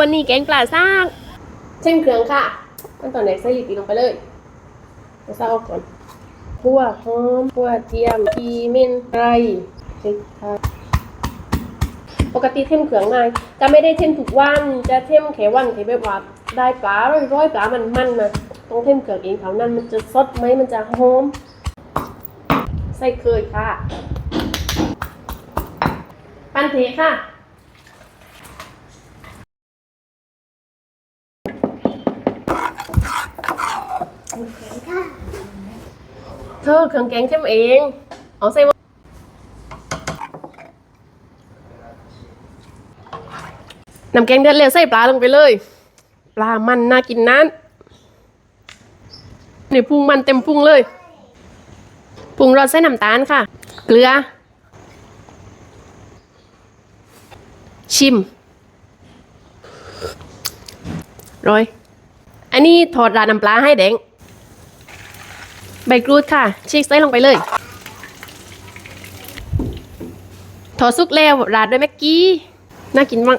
วันนี้แกงปลาซากเช่นเครื่องค่ะขั้นตอนแรกใส่ลิปีลงไปเลยจะซาออกก่อนขั่วหอมขั่วเทียมขีเมนไก่พริกไทยปกติเทมเครื่องนายจะไม่ได้เทมทุกวันจะเทมแค่วันแค่แบบว่าได้ปลาร้อยๆปลามันมันนะต้องเทมเครื่องเองเท่านั้นมันจะสดไหมมันจะหอมใส่เคยค่ะ ปันเทค่ะ ธอเครื่องแกงเทมเอง เอาใส่หม้อน้ำแกงเดือดแล้วใส่ปลาลงไปเลย ปลามันน่ากินนั้นนี่พุงมันเต็มพุงเลยปรุงรสใส่น้ำตาลค่ะ เกลือ ชิมโรยอันนี้ถอดราดน้ำปลาให้แดง ใบกรูดค่ะ ชีสไส้ลงไปเลยถอดซุกแล้วราดด้วยแม็กกี้ น่ากินมาก